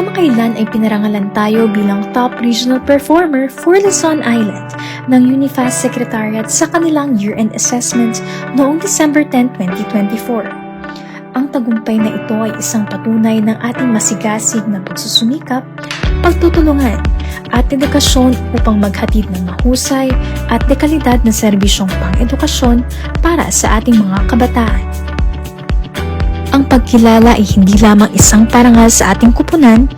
kamakailan ay pinarangalan tayo bilang top regional performer for Luzon Island ng Unifast Secretariat sa kanilang year-end assessment noong December 10, 2024. Ang tagumpay na ito ay isang patunay ng ating masigasig na pagsusumikap, pagtutulungan at dedikasyon upang maghatid ng mahusay at dekalidad na serbisyong pang-edukasyon para sa ating mga kabataan. Pagkilala ay hindi lamang isang parangal sa ating kupunan,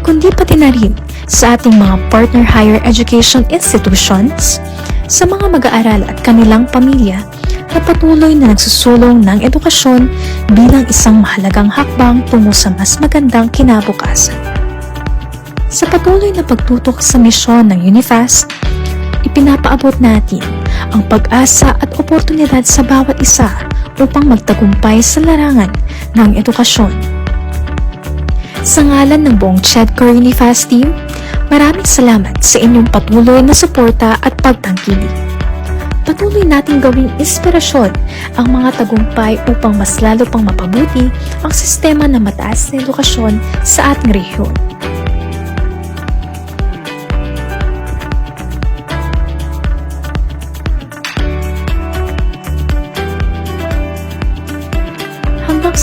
kundi pati na rin sa ating mga partner higher education institutions, sa mga mag-aaral at kanilang pamilya na patuloy na nagsusulong ng edukasyon bilang isang mahalagang hakbang tungo sa mas magandang kinabukasan. Sa patuloy na pagtutok sa misyon ng UNIFAST, ipinapaabot natin ang pag-asa at oportunidad sa bawat isa upang magtagumpay sa larangan ng edukasyon. Sa ngalan ng buong CHEDCOR Unifast team, maraming salamat sa inyong patuloy na suporta at pagtangkilik. Patuloy nating gawing inspirasyon ang mga tagumpay upang mas lalo pang mapabuti ang sistema ng mataas na edukasyon sa ating rehiyon.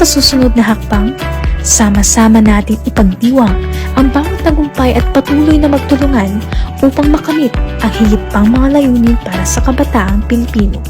Sa susunod na hakbang, sama-sama natin ipagdiwang ang bawat tagumpay at patuloy na magtulungan upang makamit ang higit pang mga layunin para sa kabataang Pilipino.